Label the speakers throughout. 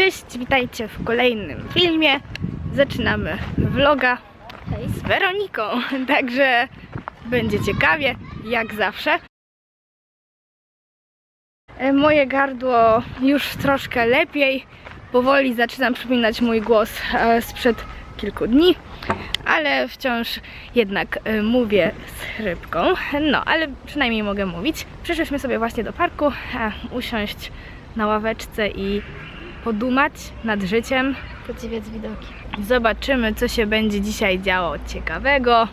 Speaker 1: Cześć, witajcie w kolejnym filmie. Zaczynamy vloga z Weroniką, także będzie ciekawie, jak zawsze. E, Moje gardło już troszkę lepiej. Powoli zaczynam przypominać mój głos e, sprzed kilku dni, ale wciąż jednak e, mówię z chrypką. No, ale przynajmniej mogę mówić. Przyszliśmy sobie właśnie do parku, usiąść na ławeczce i podumać nad życiem.
Speaker 2: Podziwiać widoki.
Speaker 1: Zobaczymy, co się będzie dzisiaj działo ciekawego.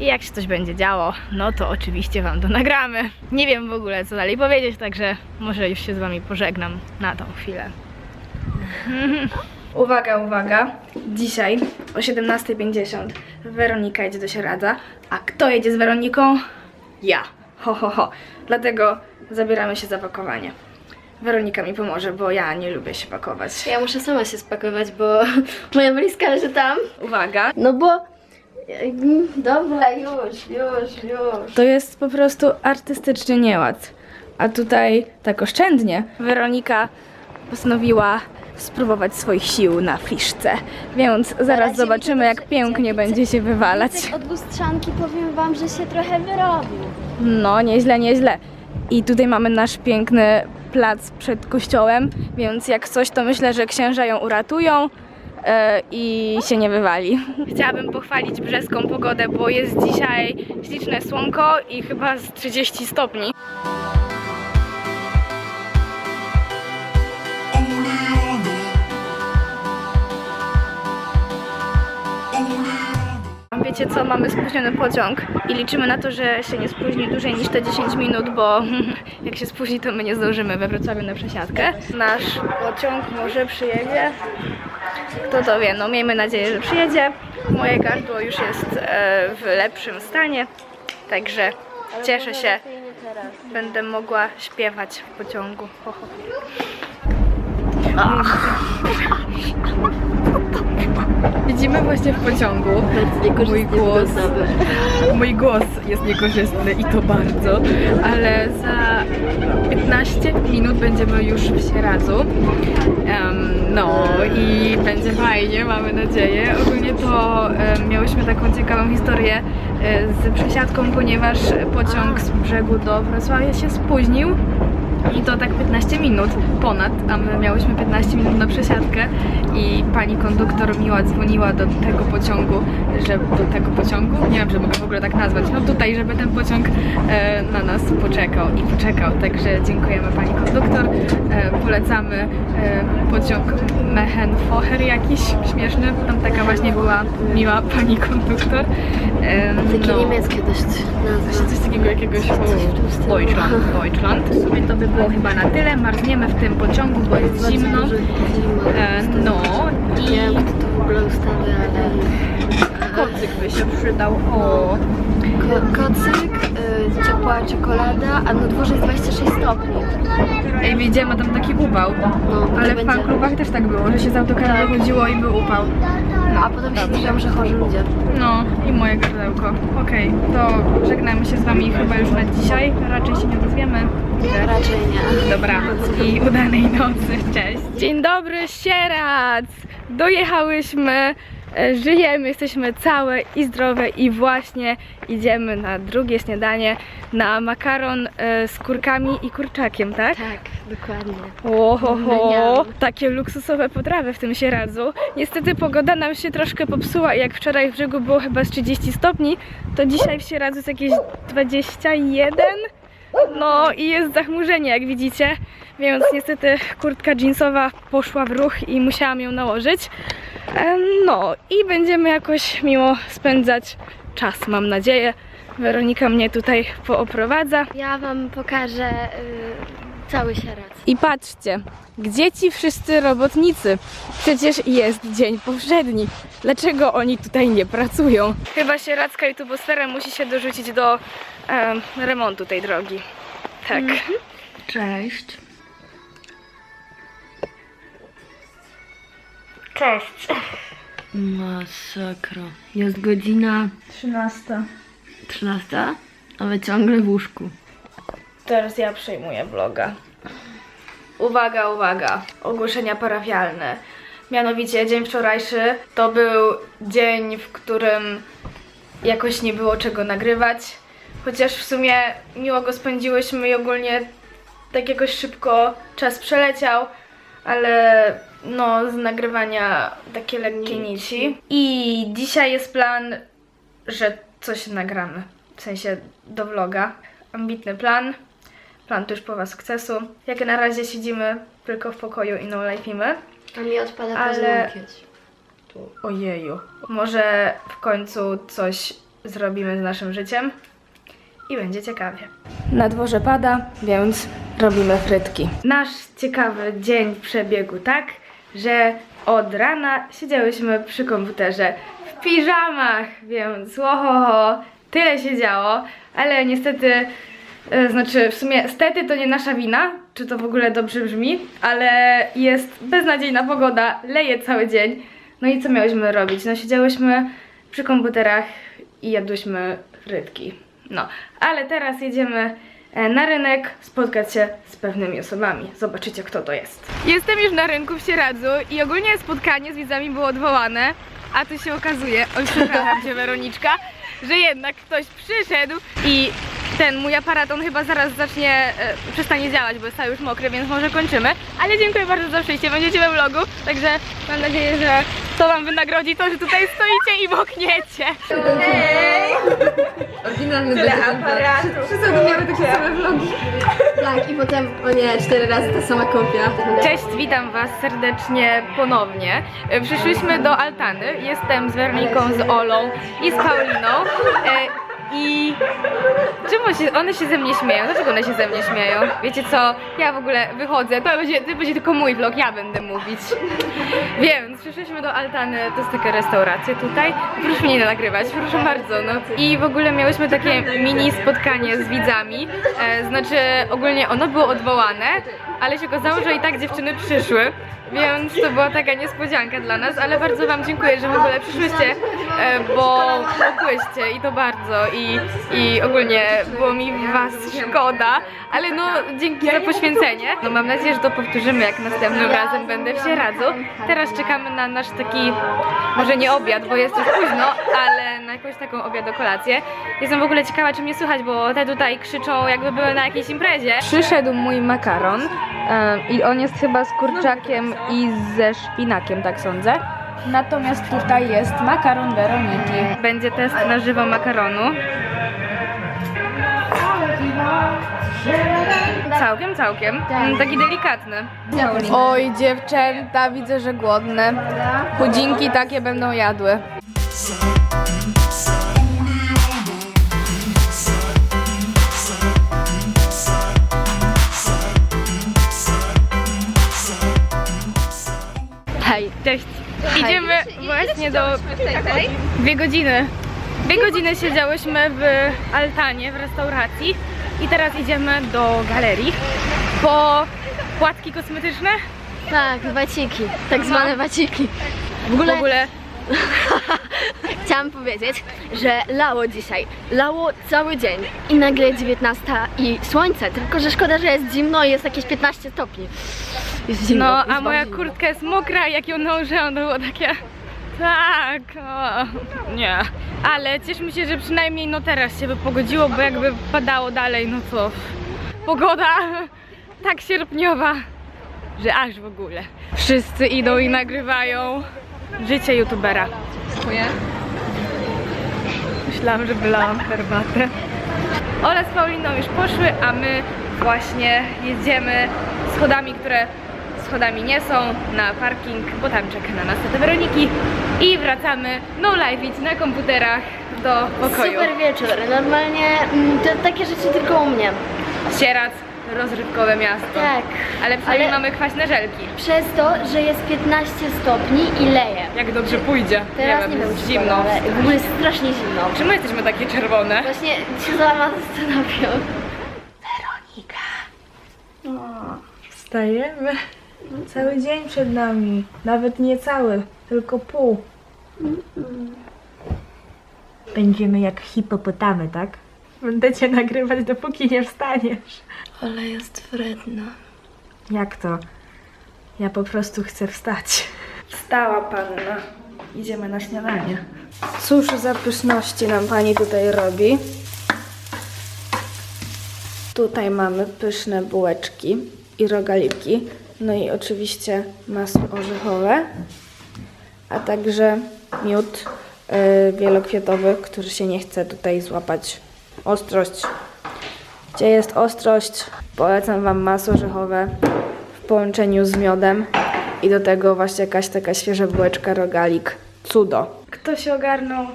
Speaker 1: I jak się coś będzie działo, no to oczywiście Wam to nagramy. Nie wiem w ogóle, co dalej powiedzieć, także może już się z Wami pożegnam na tą chwilę. Uwaga, uwaga. Dzisiaj o 17.50 Weronika jedzie do Sieradza. A kto jedzie z Weroniką? Ja. Ho, ho, ho. Dlatego zabieramy się za pakowanie. Weronika mi pomoże, bo ja nie lubię się pakować.
Speaker 2: Ja muszę sama się spakować, bo moja walizka leży tam.
Speaker 1: Uwaga.
Speaker 2: No bo... Mm, Dobra, już, już, już.
Speaker 1: To jest po prostu artystyczny nieład. A tutaj tak oszczędnie. Weronika postanowiła spróbować swoich sił na fiszce. Więc zaraz zobaczymy, jak pięknie będzie się wywalać.
Speaker 2: Od lustrzanki powiem wam, że się trochę wyrobił.
Speaker 1: No, nieźle, nieźle. I tutaj mamy nasz piękny plac przed kościołem, więc jak coś, to myślę, że księża ją uratują e, i się nie wywali. Chciałabym pochwalić brzeską pogodę, bo jest dzisiaj śliczne słonko i chyba z 30 stopni. Wiecie co, mamy spóźniony pociąg i liczymy na to, że się nie spóźni dłużej niż te 10 minut, bo jak się spóźni, to my nie zdążymy we Wrocławiu na przesiadkę. Nasz pociąg może przyjedzie. Kto to wie, no miejmy nadzieję, że przyjedzie. Moje gardło już jest e, w lepszym stanie, także cieszę się. Będę mogła śpiewać w pociągu. Ho, ho. Widzimy właśnie w pociągu mój głos. Mój głos jest niekorzystny i to bardzo, ale za 15 minut będziemy już w Sieradzu. Em, no i będzie fajnie, mamy nadzieję. Ogólnie to em, miałyśmy taką ciekawą historię e, z przesiadką, ponieważ pociąg z brzegu do Wrocławia się spóźnił. I to tak 15 minut ponad, a my miałyśmy 15 minut na przesiadkę i pani konduktor miła dzwoniła do tego pociągu, że do tego pociągu, nie wiem, czy mogę w ogóle tak nazwać, no tutaj, żeby ten pociąg e, na nas poczekał i poczekał, także dziękujemy pani konduktor, polecamy e, pociąg Mechenfocher jakiś śmieszny, tam taka właśnie była miła pani konduktor. E,
Speaker 2: Takie
Speaker 1: no.
Speaker 2: niemieckie dość
Speaker 1: Coś,
Speaker 2: nazwy.
Speaker 1: coś takiego jakiegoś. Deutschland, Deutschland. W sumie to by było chyba na tyle. Marzniemy w tym pociągu, bo jest zimno. E, no
Speaker 2: Nie
Speaker 1: i
Speaker 2: kto to w ogóle ustawy, ale...
Speaker 1: kocyk by się przydał. O,
Speaker 2: kocyk, y, ciepła czekolada, a na dworze jest 26 stopni.
Speaker 1: ej, widziałem, tam taki upał.
Speaker 2: No, to
Speaker 1: Ale w
Speaker 2: będzie-
Speaker 1: fanklubach też tak było, że się z autokarem wychodziło i był upał.
Speaker 2: A potem się dziwią, że chorzy ludzie.
Speaker 1: No i moje gardełko. Okej, to żegnamy się z wami chyba już na dzisiaj. Raczej się nie odezwiemy.
Speaker 2: Raczej nie.
Speaker 1: Dobra, i udanej nocy. Cześć. Dzień dobry, Sierac! Dojechałyśmy, żyjemy, jesteśmy całe i zdrowe i właśnie idziemy na drugie śniadanie na makaron e, z kurkami i kurczakiem, tak?
Speaker 2: Tak, dokładnie.
Speaker 1: Ohoho, takie luksusowe potrawy w tym Sieradzu. Niestety pogoda nam się troszkę popsuła i jak wczoraj w brzegu było chyba z 30 stopni, to dzisiaj w Sieradzu jest jakieś 21. No i jest zachmurzenie, jak widzicie, więc niestety kurtka jeansowa poszła w ruch i musiałam ją nałożyć. No i będziemy jakoś miło spędzać czas, mam nadzieję. Weronika mnie tutaj pooprowadza.
Speaker 2: Ja wam pokażę y, cały sieradz.
Speaker 1: I patrzcie, gdzie ci wszyscy robotnicy? Przecież jest dzień powszedni. Dlaczego oni tutaj nie pracują? Chyba się Radzka i Tubosfera musi się dorzucić do em, remontu tej drogi. Tak.
Speaker 2: Cześć.
Speaker 1: Cześć.
Speaker 3: Masakra. Jest godzina
Speaker 1: 13.
Speaker 3: 13, a wy ciągle w łóżku.
Speaker 1: Teraz ja przejmuję vloga. Uwaga, uwaga. Ogłoszenia parafialne. Mianowicie dzień wczorajszy to był dzień, w którym jakoś nie było czego nagrywać. Chociaż w sumie miło go spędziłyśmy i ogólnie tak jakoś szybko czas przeleciał, ale no z nagrywania takie lekkie nici. I dzisiaj jest plan, że coś nagramy. W sensie do vloga. Ambitny plan. Plan tuż po sukcesu. Jak na razie siedzimy tylko w pokoju i no life'imy.
Speaker 2: A mi odpada
Speaker 1: Ale-
Speaker 2: paznokieć.
Speaker 1: Ojeju. Może w końcu coś zrobimy z naszym życiem i będzie ciekawie. Na dworze pada, więc robimy frytki. Nasz ciekawy dzień przebiegł tak, że od rana siedziałyśmy przy komputerze w piżamach, więc ohoho, tyle się działo, ale niestety, e, znaczy w sumie stety to nie nasza wina, czy to w ogóle dobrze brzmi, ale jest beznadziejna pogoda, leje cały dzień. No i co miałyśmy robić? No siedziałyśmy przy komputerach i jadłyśmy frytki. No, ale teraz jedziemy na rynek spotkać się z pewnymi osobami. Zobaczycie, kto to jest. Jestem już na rynku w Sieradzu i ogólnie spotkanie z widzami było odwołane, a tu się okazuje, oj przepraszam cię Weroniczka, że jednak ktoś przyszedł i ten mój aparat, on chyba zaraz zacznie, e, przestanie działać, bo jest cały już mokry, więc może kończymy. Ale dziękuję bardzo za przyjście, będziecie we vlogu, także mam nadzieję, że to wam wynagrodzi to, że tutaj stoicie i mokniecie.
Speaker 2: Tak, i potem, o nie, cztery razy ta sama kopia.
Speaker 1: Cześć, witam was serdecznie ponownie. E, Przyszliśmy do Altany, jestem z Werniką, z Olą i z Pauliną. E, I czemu się, one się ze mnie śmieją? Dlaczego one się ze mnie śmieją? Wiecie co, ja w ogóle wychodzę, to będzie, to będzie tylko mój vlog, ja będę mówić. Więc przyszliśmy do Altany, to jest taka restauracja tutaj. Proszę mnie nie nagrywać, proszę bardzo. No. I w ogóle miałyśmy takie mini spotkanie z widzami. E, znaczy ogólnie ono było odwołane, ale się okazało, że i tak dziewczyny przyszły. Więc to była taka niespodzianka dla nas, ale bardzo Wam dziękuję, że w ogóle przyszłyście, e, bo mogłyście i to bardzo i, i ogólnie było mi Was szkoda, ale no dzięki za poświęcenie. No mam nadzieję, że to powtórzymy jak następnym razem będę w Sieradzu. Teraz czekamy na nasz taki, może nie obiad, bo jest już późno, ale na jakąś taką obiadokolację. Jestem w ogóle ciekawa, czy mnie słychać, bo te tutaj krzyczą jakby były na jakiejś imprezie. Przyszedł mój makaron i on jest chyba z kurczakiem i ze szpinakiem, tak sądzę. Natomiast tutaj jest makaron Weroniki. Będzie test na żywo makaronu. Całkiem, całkiem. Mm, Taki delikatny. Oj, dziewczęta, widzę, że głodne. Pudzinki takie będą jadły. Właśnie do dwie godziny. Dwie godziny siedziałyśmy w altanie, w restauracji i teraz idziemy do galerii po płatki kosmetyczne.
Speaker 2: Tak, waciki, tak zwane waciki. W
Speaker 1: W
Speaker 2: ogóle,
Speaker 1: ogóle
Speaker 2: chciałam powiedzieć, że lało dzisiaj. Lało cały dzień i nagle 19 i słońce, tylko że szkoda, że jest zimno i jest jakieś 15 stopni. Jest zimno.
Speaker 1: No, a moja
Speaker 2: zimno.
Speaker 1: kurtka jest mokra, jak ją nałożyłam, to było takie... Tak, o, nie. Ale cieszmy się, że przynajmniej no teraz się wypogodziło, bo jakby padało dalej, no to pogoda tak sierpniowa, że aż w ogóle. Wszyscy idą i nagrywają życie youtubera. Dziękuję. Myślałam, że wylałam herbatę. Ola z Pauliną już poszły, a my właśnie jedziemy schodami, które schodami nie są, na parking, bo tam czeka na nas tata Weroniki i wracamy no live na komputerach do pokoju.
Speaker 2: Super wieczór. Normalnie mm, to takie rzeczy tylko u mnie.
Speaker 1: Sieradz, rozrywkowe miasto.
Speaker 2: Tak.
Speaker 1: Ale przynajmniej
Speaker 2: Ale-
Speaker 1: mamy kwaśne żelki.
Speaker 2: Przez to, że jest 15 stopni i leje.
Speaker 1: Jak dobrze pójdzie.
Speaker 2: Teraz nie,
Speaker 1: wiem,
Speaker 2: wiem,
Speaker 1: jest
Speaker 2: czy
Speaker 1: zimno.
Speaker 2: ale w ogóle jest strasznie zimno.
Speaker 1: Czemu jesteśmy takie czerwone?
Speaker 2: Właśnie się zaraz zastanawiam.
Speaker 4: Wstajemy. Cały dzień przed nami. Nawet nie cały, tylko pół. Będziemy jak hipopotamy, tak? Będę cię nagrywać, dopóki nie wstaniesz.
Speaker 2: Ale jest wredna.
Speaker 1: Jak to? Ja po prostu chcę wstać. Wstała panna. Idziemy na śniadanie. Cóż za pyszności nam pani tutaj robi. Tutaj mamy pyszne bułeczki i rogaliki. No i oczywiście masło orzechowe, a także miód y, wielokwiatowy, który się nie chce tutaj złapać. Ostrość. Gdzie jest ostrość? Polecam Wam masło orzechowe w połączeniu z miodem i do tego właśnie jakaś taka świeża bułeczka rogalik. Cudo. Kto się ogarnął?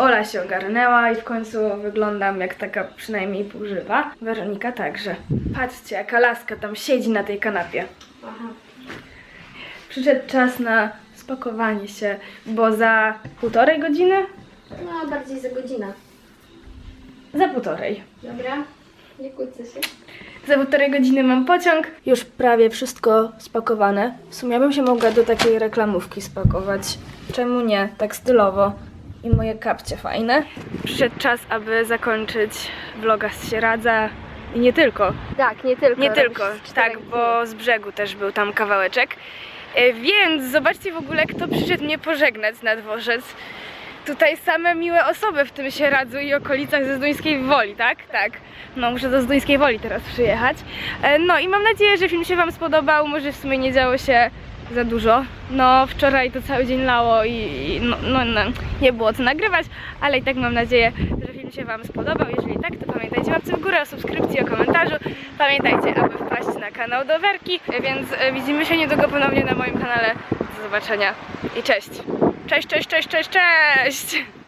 Speaker 1: Ola się ogarnęła i w końcu wyglądam jak taka przynajmniej półżywa. Weronika także. Patrzcie, jaka laska tam siedzi na tej kanapie. Przyszedł czas na spakowanie się, bo za półtorej godziny?
Speaker 2: No, bardziej za godzinę.
Speaker 1: Za półtorej.
Speaker 2: Dobra, nie kłócę się.
Speaker 1: Za półtorej godziny mam pociąg. Już prawie wszystko spakowane. W sumie bym się mogła do takiej reklamówki spakować. Czemu nie? Tak stylowo. I moje kapcie fajne. Przyszedł czas, aby zakończyć vloga z Sieradza. I nie tylko.
Speaker 2: Tak, nie tylko.
Speaker 1: Nie tylko, tak, bo z brzegu też był tam kawałeczek. E, Więc zobaczcie w ogóle, kto przyszedł mnie pożegnać na dworzec. Tutaj same miłe osoby w tym Sieradzu i okolicach ze Zduńskiej Woli, tak? Tak. No muszę do Zduńskiej Woli teraz przyjechać. E, No i mam nadzieję, że film się Wam spodobał. Może w sumie nie działo się za dużo. No wczoraj to cały dzień lało i no, no, no, nie było co nagrywać, ale i tak mam nadzieję, że film się Wam spodobał. Jeżeli tak, to pamiętajcie łapce w górę, o subskrypcji, o komentarzu. Pamiętajcie, aby wpaść na kanał do Werki, więc e, widzimy się niedługo ponownie na moim kanale. Do zobaczenia i cześć! Cześć, cześć, cześć, cześć, cześć!